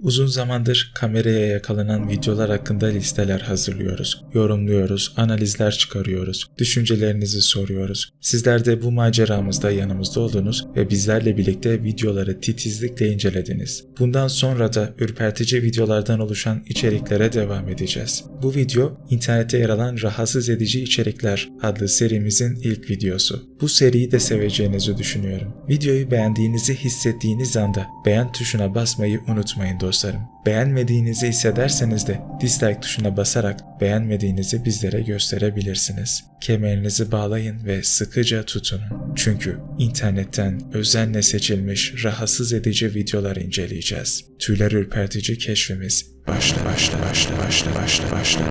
Uzun zamandır kameraya yakalanan videolar hakkında listeler hazırlıyoruz. Yorumluyoruz, analizler çıkarıyoruz, düşüncelerinizi soruyoruz. Sizler de bu maceramızda yanımızda oldunuz ve bizlerle birlikte videoları titizlikle incelediniz. Bundan sonra da ürpertici videolardan oluşan içeriklere devam edeceğiz. Bu video internette yer alan rahatsız edici içerikler adlı serimizin ilk videosu. Bu seriyi de seveceğinizi düşünüyorum. Videoyu beğendiğinizi hissettiğiniz anda beğen tuşuna basmayı unutmayın dostlarım. Beğenmediğinizi hissederseniz de dislike tuşuna basarak beğenmediğinizi bizlere gösterebilirsiniz. Kemerinizi bağlayın ve sıkıca tutunun. Çünkü internetten özenle seçilmiş rahatsız edici videolar inceleyeceğiz. Tüyler ürpertici keşfimiz başla başla başla başla başla başla.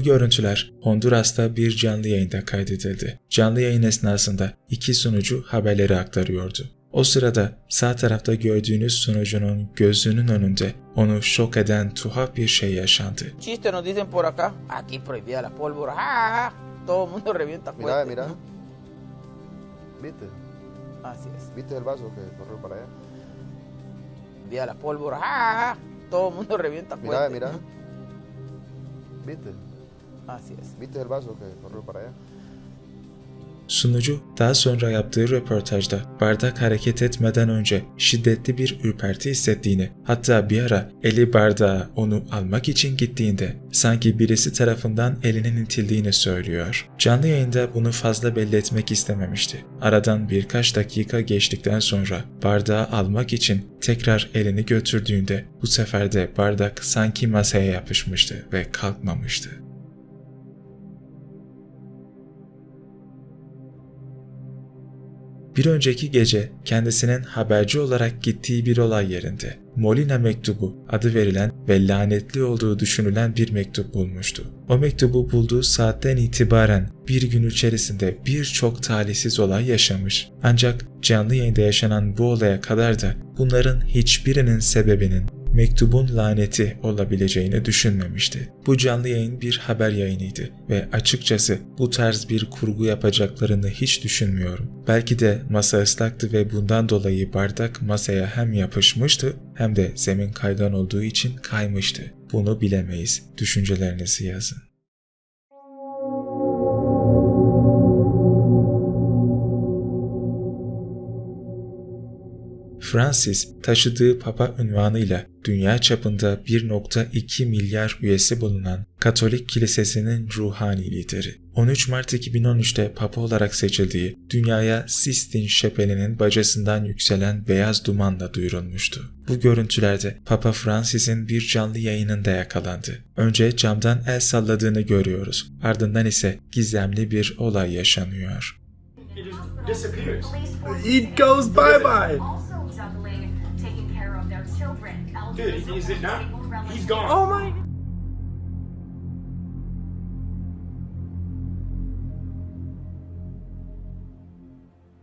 Bu görüntüler Honduras'ta bir canlı yayında kaydedildi. Canlı yayın esnasında iki sunucu haberleri aktarıyordu. O sırada sağ tarafta gördüğünüz sunucunun gözünün önünde onu şok eden tuhaf bir şey yaşandı. Chiste nos dicen por acá, aquí prohibida la pólvora. ¡Ah, ah, ah! Todo mundo revienta Mira, mira. ¿Viste? Así es. ¿Viste el vaso que corrió para allá? Prohibida la pólvora. ¡Ah, ah, ah! Todo mundo revienta Mira, mira. ¿Viste? Así es. ¿Viste el vaso que corrió para allá? Sunucu daha sonra yaptığı röportajda bardak hareket etmeden önce şiddetli bir ürperti hissettiğini hatta bir ara eli bardağa onu almak için gittiğinde sanki birisi tarafından elinin itildiğini söylüyor. Canlı yayında bunu fazla belli etmek istememişti. Aradan birkaç dakika geçtikten sonra bardağı almak için tekrar elini götürdüğünde bu sefer de bardak sanki masaya yapışmıştı ve kalkmamıştı. Bir önceki gece kendisinin haberci olarak gittiği bir olay yerinde Molina mektubu adı verilen ve lanetli olduğu düşünülen bir mektup bulmuştu. O mektubu bulduğu saatten itibaren bir gün içerisinde birçok talihsiz olay yaşamış. Ancak canlı yayında yaşanan bu olaya kadar da bunların hiçbirinin sebebinin mektubun laneti olabileceğini düşünmemişti. Bu canlı yayın bir haber yayınıydı ve açıkçası bu tarz bir kurgu yapacaklarını hiç düşünmüyorum. Belki de masa ıslaktı ve bundan dolayı bardak masaya hem yapışmıştı hem de zemin kaygan olduğu için kaymıştı. Bunu bilemeyiz. Düşüncelerinizi yazın. Francis taşıdığı papa unvanıyla dünya çapında 1.2 milyar üyesi bulunan Katolik Kilisesi'nin ruhani lideri. 13 Mart 2013'te papa olarak seçildiği dünyaya Sistine Şapeli'nin bacasından yükselen beyaz dumanla duyurulmuştu. Bu görüntülerde Papa Francis'in bir canlı yayınında yakalandı. Önce camdan el salladığını görüyoruz. Ardından ise gizemli bir olay yaşanıyor. Just disappears. It goes bye bye. Dude, is it not? He's gone. Oh my.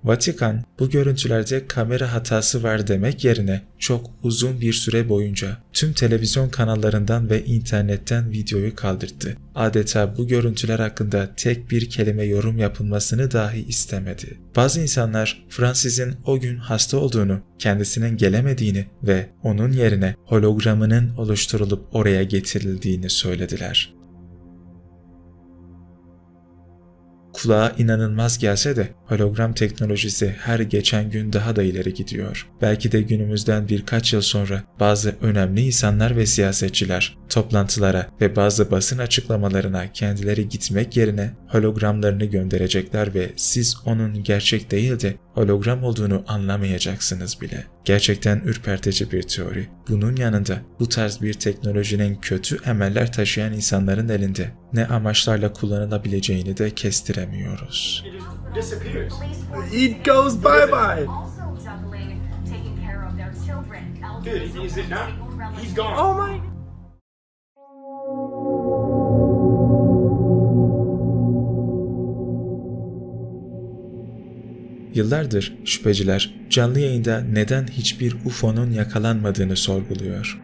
Vatikan bu görüntülerde kamera hatası var demek yerine çok uzun bir süre boyunca tüm televizyon kanallarından ve internetten videoyu kaldırdı. Adeta bu görüntüler hakkında tek bir kelime yorum yapılmasını dahi istemedi. Bazı insanlar Francis'in o gün hasta olduğunu, kendisinin gelemediğini ve onun yerine hologramının oluşturulup oraya getirildiğini söylediler. Kulağa inanılmaz gelse de hologram teknolojisi her geçen gün daha da ileri gidiyor. Belki de günümüzden birkaç yıl sonra bazı önemli insanlar ve siyasetçiler toplantılara ve bazı basın açıklamalarına kendileri gitmek yerine hologramlarını gönderecekler ve siz onun gerçek değil de hologram olduğunu anlamayacaksınız bile. Gerçekten ürpertici bir teori. Bunun yanında bu tarz bir teknolojinin kötü emeller taşıyan insanların elinde ne amaçlarla kullanılabileceğini de kestiremiyoruz. Disappears. It goes bye bye. Also juggling taking care of their children, elderly, Dude, is it not? He's gone. Oh my. Yıllardır şüpheciler canlı yayında neden hiçbir UFO'nun yakalanmadığını sorguluyor.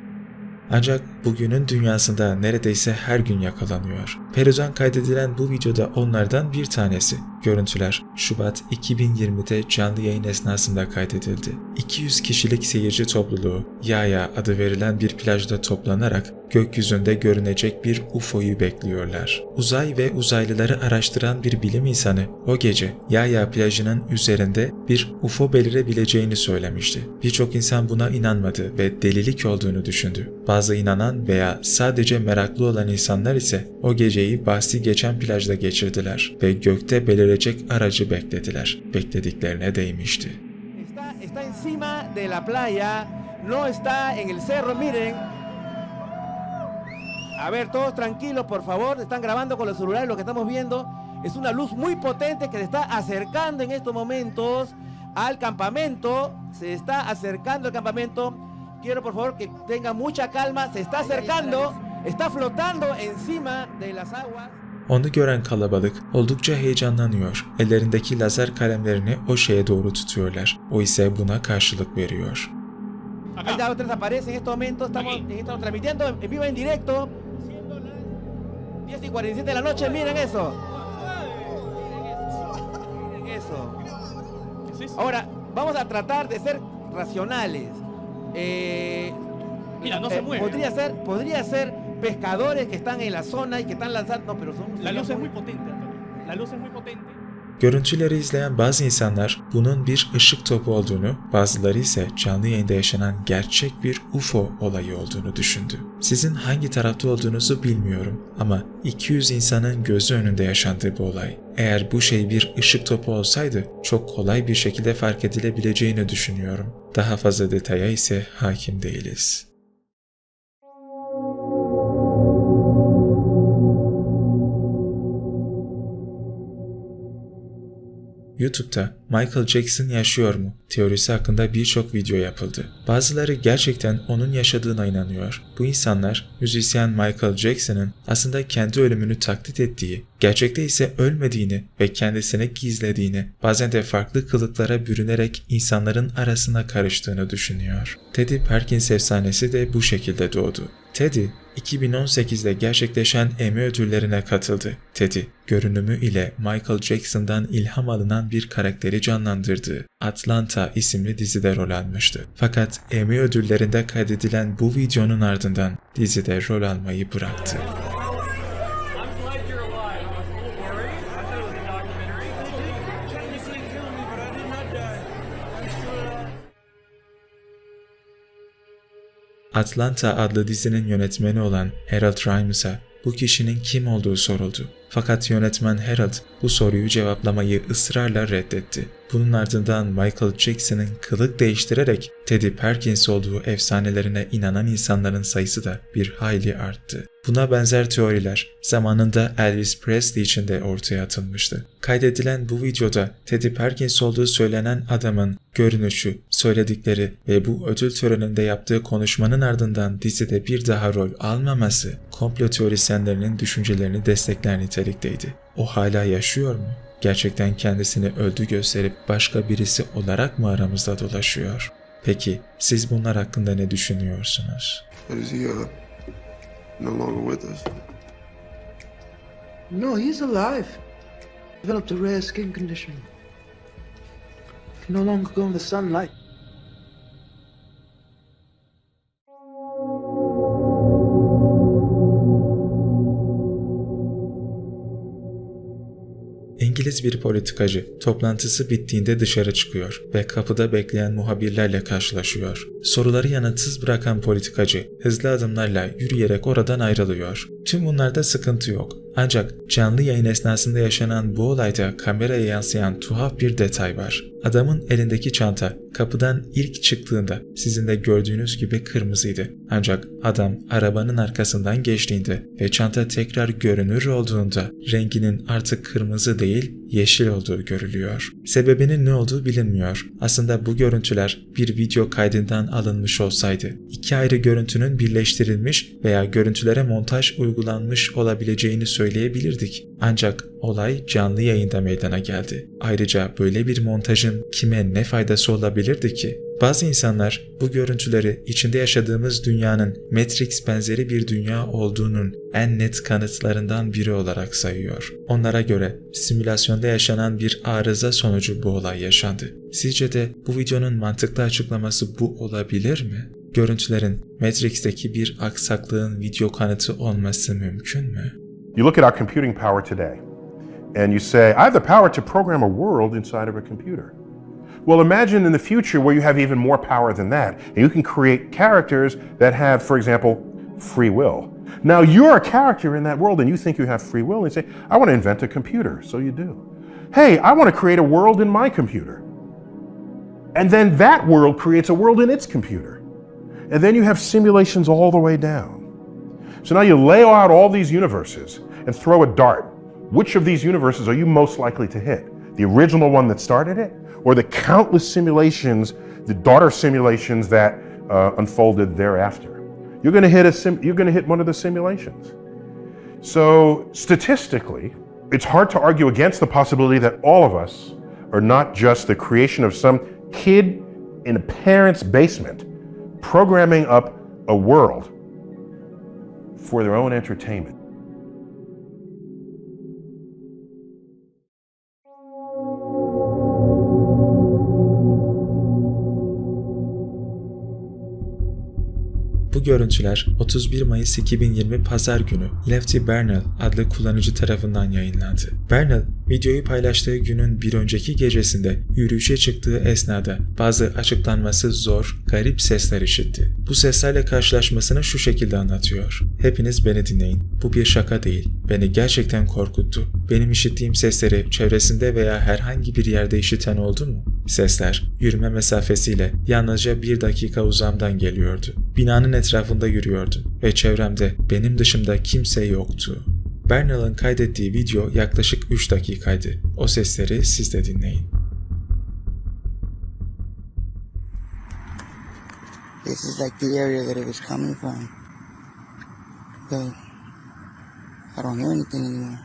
Ancak bugünün dünyasında neredeyse her gün yakalanıyor. Peru'dan kaydedilen bu videoda onlardan bir tanesi. Görüntüler Şubat 2020'de canlı yayın esnasında kaydedildi. 200 kişilik seyirci topluluğu Yaya adı verilen bir plajda toplanarak gökyüzünde görünecek bir UFO'yu bekliyorlar. Uzay ve uzaylıları araştıran bir bilim insanı o gece Yaya plajının üzerinde bir UFO belirebileceğini söylemişti. Birçok insan buna inanmadı ve delilik olduğunu düşündü. Bazı inanan veya sadece meraklı olan insanlar ise o geceyi bahsi geçen plajda geçirdiler ve gökte belirecek aracı beklediler. Beklediklerine değmişti. Está, está encima de la playa, no está en el cerro, miren. A ver, todos tranquilos, por favor. Están grabando con los celulares lo que estamos viendo. Es una luz muy potente que se está acercando en estos momentos al campamento. Se está acercando al campamento. Quiero, por favor, que tengan mucha calma. Se está acercando, está flotando encima de las aguas. Onu gören kalabalık oldukça heyecanlanıyor. Ellerindeki lazer kalemlerini o şeye doğru tutuyorlar. O ise buna karşılık veriyor. Ahí está, aparece en estos momentos. Estamos, estamos transmitiendo en, en vivo, en directo. Siendo las 10 y 47 de la noche. Miren eso. Miren eso. Ahora, vamos a tratar de ser racionales. Eh, Mira, no se eh, mueve. Podría ser, podría ser pescadores que están en la zona y que están lanzando. No, pero son. La luz es muy potente, Antonio. La luz es muy potente. Görüntüleri izleyen bazı insanlar bunun bir ışık topu olduğunu, bazıları ise canlı yayında yaşanan gerçek bir UFO olayı olduğunu düşündü. Sizin hangi tarafta olduğunuzu bilmiyorum ama 200 insanın gözü önünde yaşandığı bu olay. Eğer bu şey bir ışık topu olsaydı çok kolay bir şekilde fark edilebileceğini düşünüyorum. Daha fazla detaya ise hakim değiliz. YouTube'da Michael Jackson yaşıyor mu teorisi hakkında birçok video yapıldı. Bazıları gerçekten onun yaşadığına inanıyor. Bu insanlar müzisyen Michael Jackson'ın aslında kendi ölümünü taklit ettiği, gerçekte ise ölmediğini ve kendisini gizlediğini, bazen de farklı kılıklara bürünerek insanların arasına karıştığını düşünüyor. Teddy Perkins efsanesi de bu şekilde doğdu. Teddy 2018'de gerçekleşen Emmy ödüllerine katıldı. Teddy, görünümü ile Michael Jackson'dan ilham alınan bir karakteri canlandırdığı Atlanta isimli dizide rol almıştı. Fakat Emmy ödüllerinde kaydedilen bu videonun ardından dizide rol almayı bıraktı. Atlanta adlı dizinin yönetmeni olan Harold Rames'a bu kişinin kim olduğu soruldu. Fakat yönetmen Harold bu soruyu cevaplamayı ısrarla reddetti. Bunun ardından Michael Jackson'ın kılık değiştirerek Teddy Perkins olduğu efsanelerine inanan insanların sayısı da bir hayli arttı. Buna benzer teoriler zamanında Elvis Presley için de ortaya atılmıştı. Kaydedilen bu videoda Teddy Perkins olduğu söylenen adamın görünüşü, söyledikleri ve bu ödül töreninde yaptığı konuşmanın ardından dizide bir daha rol almaması komplo teorisyenlerinin düşüncelerini destekler nitelikteydi. O hala yaşıyor mu? Gerçekten kendisini öldü gösterip başka birisi olarak mı aramızda dolaşıyor? Peki siz bunlar hakkında ne düşünüyorsunuz? But is he uh, no longer with us? No, he's alive. Developed a rare skin condition. Can no longer go in the sunlight. İngiliz bir politikacı toplantısı bittiğinde dışarı çıkıyor ve kapıda bekleyen muhabirlerle karşılaşıyor. Soruları yanıtsız bırakan politikacı hızlı adımlarla yürüyerek oradan ayrılıyor. Tüm bunlarda sıkıntı yok. Ancak canlı yayın esnasında yaşanan bu olayda kameraya yansıyan tuhaf bir detay var. Adamın elindeki çanta kapıdan ilk çıktığında sizin de gördüğünüz gibi kırmızıydı. Ancak adam arabanın arkasından geçtiğinde ve çanta tekrar görünür olduğunda renginin artık kırmızı değil yeşil olduğu görülüyor. Sebebinin ne olduğu bilinmiyor. Aslında bu görüntüler bir video kaydından alınmış olsaydı, iki ayrı görüntünün birleştirilmiş veya görüntülere montaj uygulanmış olabileceğini söyleyebilirdik. Ancak olay canlı yayında meydana geldi. Ayrıca böyle bir montajın kime ne faydası olabilirdi ki? Bazı insanlar bu görüntüleri içinde yaşadığımız dünyanın Matrix benzeri bir dünya olduğunun en net kanıtlarından biri olarak sayıyor. Onlara göre simülasyonda yaşanan bir arıza sonucu bu olay yaşandı. Sizce de bu videonun mantıklı açıklaması bu olabilir mi? Görüntülerin Matrix'teki bir aksaklığın video kanıtı olması mümkün mü? You look at our computing power today, and you say, I have the power to program a world inside of a computer. Well, imagine in the future where you have even more power than that, and you can create characters that have, for example, free will. Now, you're a character in that world, and you think you have free will, and you say, I want to invent a computer. So you do. Hey, I want to create a world in my computer. And then that world creates a world in its computer. And then you have simulations all the way down. So now you lay out all these universes and throw a dart. Which of these universes are you most likely to hit? The original one that started it, or the countless simulations, the daughter simulations that uh, unfolded thereafter? You're going to hit a sim- you're going to hit one of the simulations. So statistically, it's hard to argue against the possibility that all of us are not just the creation of some kid in a parent's basement programming up a world for their own entertainment. Bu görüntüler 31 Mayıs 2020 Pazar günü Lefty Bernal adlı kullanıcı tarafından yayınlandı. Bernal, videoyu paylaştığı günün bir önceki gecesinde yürüyüşe çıktığı esnada bazı açıklanması zor, garip sesler işitti. Bu seslerle karşılaşmasını şu şekilde anlatıyor. Hepiniz beni dinleyin. Bu bir şaka değil. Beni gerçekten korkuttu. Benim işittiğim sesleri çevresinde veya herhangi bir yerde işiten oldu mu? Sesler yürüme mesafesiyle yalnızca bir dakika uzamdan geliyordu. Binanın etrafında yürüyordum ve çevremde benim dışımda kimse yoktu. Bernal'ın kaydettiği video yaklaşık 3 dakikaydı. O sesleri siz de dinleyin. This is like the area that it was coming from. But I don't hear anything anymore.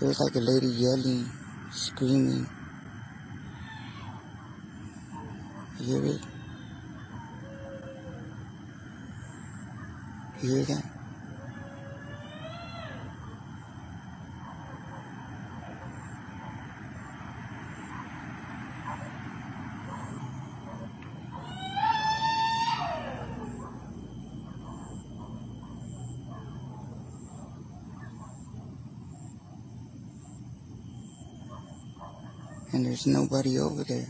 It was like a lady yelling, screaming. You hear it? Hear and there's nobody over there.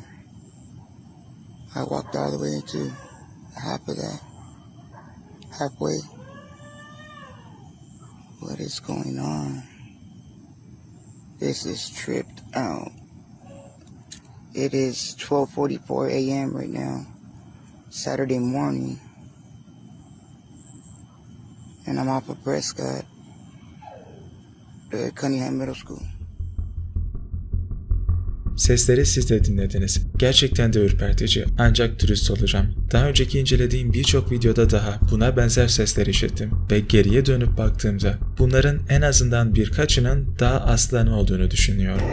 I walked all the way to half of that, halfway. What is going on? This is tripped out. It is 12:44 a.m. right now, Saturday morning, and I'm off of Prescott, uh, Cunningham Middle School. Sesleri siz de dinlediniz. Gerçekten de ürpertici ancak dürüst olacağım. Daha önceki incelediğim birçok videoda daha buna benzer sesler işittim ve geriye dönüp baktığımda bunların en azından birkaçının daha aslanı olduğunu düşünüyorum.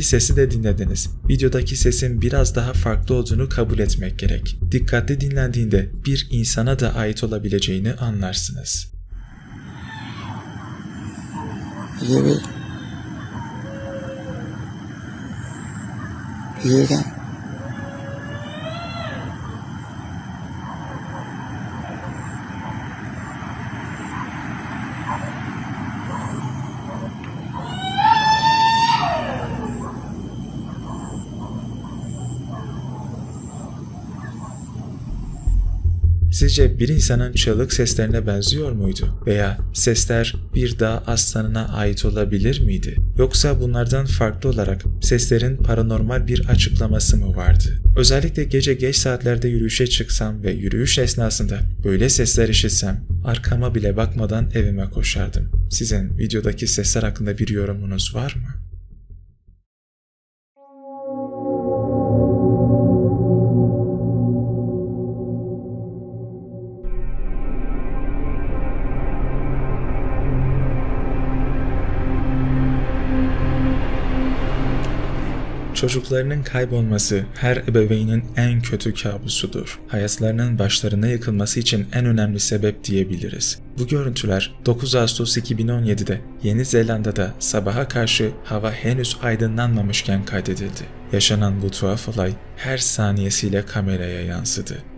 İki sesi de dinlediniz. Videodaki sesin biraz daha farklı olduğunu kabul etmek gerek. Dikkatli dinlendiğinde bir insana da ait olabileceğini anlarsınız. You hear Sizce bir insanın çığlık seslerine benziyor muydu? Veya sesler bir dağ aslanına ait olabilir miydi? Yoksa bunlardan farklı olarak seslerin paranormal bir açıklaması mı vardı? Özellikle gece geç saatlerde yürüyüşe çıksam ve yürüyüş esnasında böyle sesler işitsem arkama bile bakmadan evime koşardım. Sizin videodaki sesler hakkında bir yorumunuz var mı? Çocuklarının kaybolması her ebeveynin en kötü kabusudur. Hayatlarının başlarına yıkılması için en önemli sebep diyebiliriz. Bu görüntüler 9 Ağustos 2017'de Yeni Zelanda'da sabaha karşı hava henüz aydınlanmamışken kaydedildi. Yaşanan bu tuhaf olay her saniyesiyle kameraya yansıdı.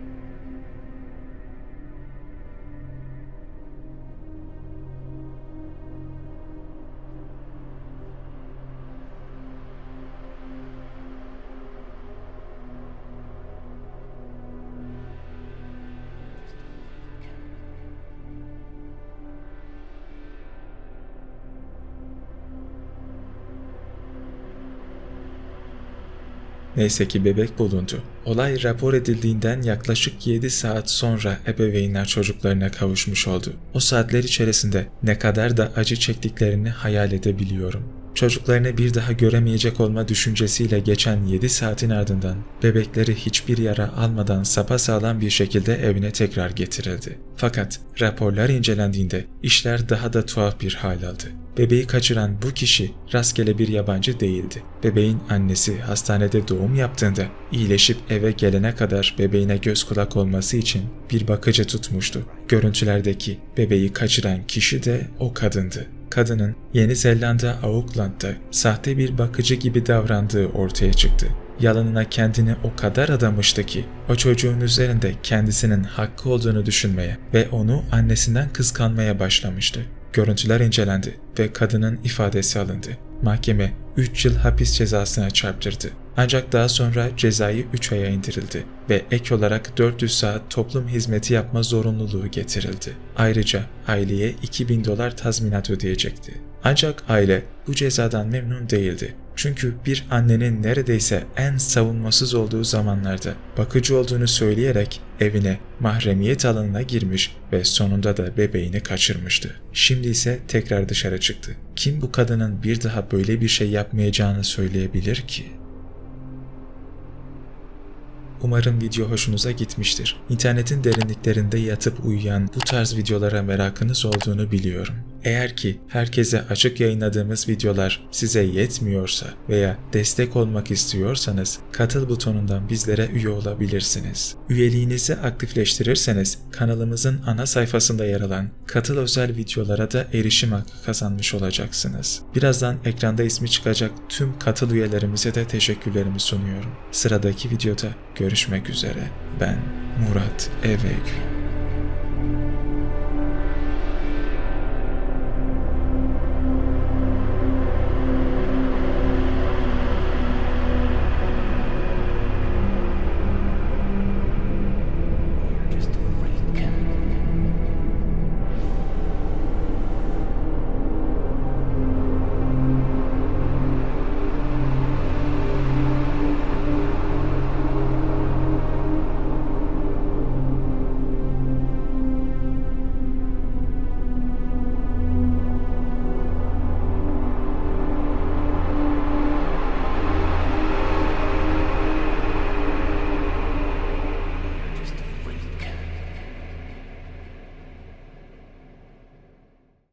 Neyse ki bebek bulundu. Olay rapor edildiğinden yaklaşık 7 saat sonra ebeveynler çocuklarına kavuşmuş oldu. O saatler içerisinde ne kadar da acı çektiklerini hayal edebiliyorum. Çocuklarını bir daha göremeyecek olma düşüncesiyle geçen 7 saatin ardından bebekleri hiçbir yara almadan sapasağlam bir şekilde evine tekrar getirildi. Fakat raporlar incelendiğinde işler daha da tuhaf bir hal aldı. Bebeği kaçıran bu kişi rastgele bir yabancı değildi. Bebeğin annesi hastanede doğum yaptığında iyileşip eve gelene kadar bebeğine göz kulak olması için bir bakıcı tutmuştu. Görüntülerdeki bebeği kaçıran kişi de o kadındı. Kadının Yeni Zelanda Auckland'da sahte bir bakıcı gibi davrandığı ortaya çıktı. Yalanına kendini o kadar adamıştı ki o çocuğun üzerinde kendisinin hakkı olduğunu düşünmeye ve onu annesinden kıskanmaya başlamıştı. Görüntüler incelendi ve kadının ifadesi alındı. Mahkeme 3 yıl hapis cezasına çarptırdı. Ancak daha sonra cezayı 3 aya indirildi ve ek olarak 400 saat toplum hizmeti yapma zorunluluğu getirildi. Ayrıca aileye 2000 dolar tazminat ödeyecekti. Ancak aile bu cezadan memnun değildi. Çünkü bir annenin neredeyse en savunmasız olduğu zamanlarda bakıcı olduğunu söyleyerek evine mahremiyet alanına girmiş ve sonunda da bebeğini kaçırmıştı. Şimdi ise tekrar dışarı çıktı. Kim bu kadının bir daha böyle bir şey yapmayacağını söyleyebilir ki? Umarım video hoşunuza gitmiştir. İnternetin derinliklerinde yatıp uyuyan bu tarz videolara merakınız olduğunu biliyorum. Eğer ki herkese açık yayınladığımız videolar size yetmiyorsa veya destek olmak istiyorsanız katıl butonundan bizlere üye olabilirsiniz. Üyeliğinizi aktifleştirirseniz kanalımızın ana sayfasında yer alan katıl özel videolara da erişim hakkı kazanmış olacaksınız. Birazdan ekranda ismi çıkacak tüm katıl üyelerimize de teşekkürlerimi sunuyorum. Sıradaki videoda görüşmek üzere. Ben Murat Evegül.